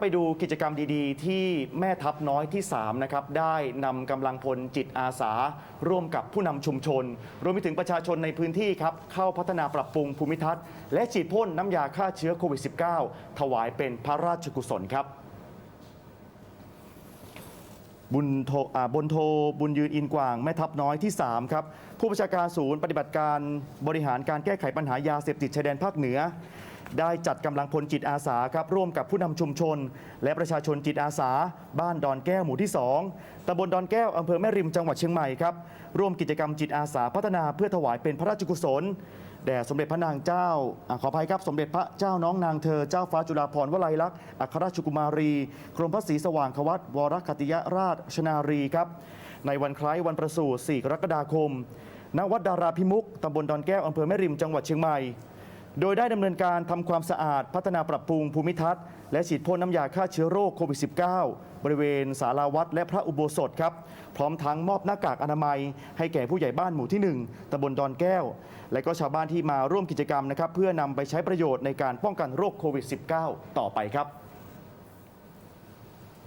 ไปดูกิจกรรมดีๆ ที่แม่ทัพน้อยที่3นะครับได้นำกำลังพลจิตอาสา ร่วมกับผู้นำชุมชน รวมไปถึงประชาชนในพื้นที่ครับเข้าพัฒนาปรับปรุงภูมิทัศน์ และฉีดพ่นน้ำยาฆ่าเชื้อโควิด -19 ถวายเป็นพระราชกุศลครับบุญโทอ่าบนโทบุญยืนอินกว่าง แม่ทัพน้อยที่ 3 ครับ ผู้บัญชาการศูนย์ปฏิบัติการบริหารการแก้ไขปัญหายาเสพติดชายแดนภาคเหนือ ได้จัดกำลังพลจิตอาสาครับร่วมกับผู้นำชุมชน และประชาชนจิตอาสา บ้านดอนแก้วหมู่ที่ 2ตำบลดอนแก้วอำเภอแม่ริมจังหวัดเชียงใหม่ครับร่วมกิจกรรมจิตอาสาพัฒนาเพื่อถวายเป็นพระราชกุศลแด่สมเด็จพระนางเจ้าอขออภัยครับสมเด็จพระเจ้าน้องนางเธอเจ้าฟ้าจุฬาภรณ์วลัยลักษณ์อัครราชกุมารีกรมพระศรีสว่างควัตวรคติยราชชนารีครับ ในวันคล้ายวันประสูติ4กรกฎาคมณวัดดาราพิมุกตำบลดอนแก้วอำเภอแม่ริมจังหวัดเชียงใหม่ โดยได้ดำเนินการทำความสะอาดพัฒนาปรับปรุงภูมิทัศน์และฉีดพ่นน้ำยาฆ่าเชื้อโรคโควิด -19 บริเวณศาลาวัดและพระอุโบสถครับ พร้อมทั้งมอบหน้ากากอนามัย ให้แก่ผู้ใหญ่บ้านหมู่ที่ 1ตำบลดอนแก้ว และก็ชาวบ้านที่มาร่วมกิจกรรมนะครับเพื่อนำไปใช้ประโยชน์ในการป้องกันโรคโควิด -19 ต่อไปครับ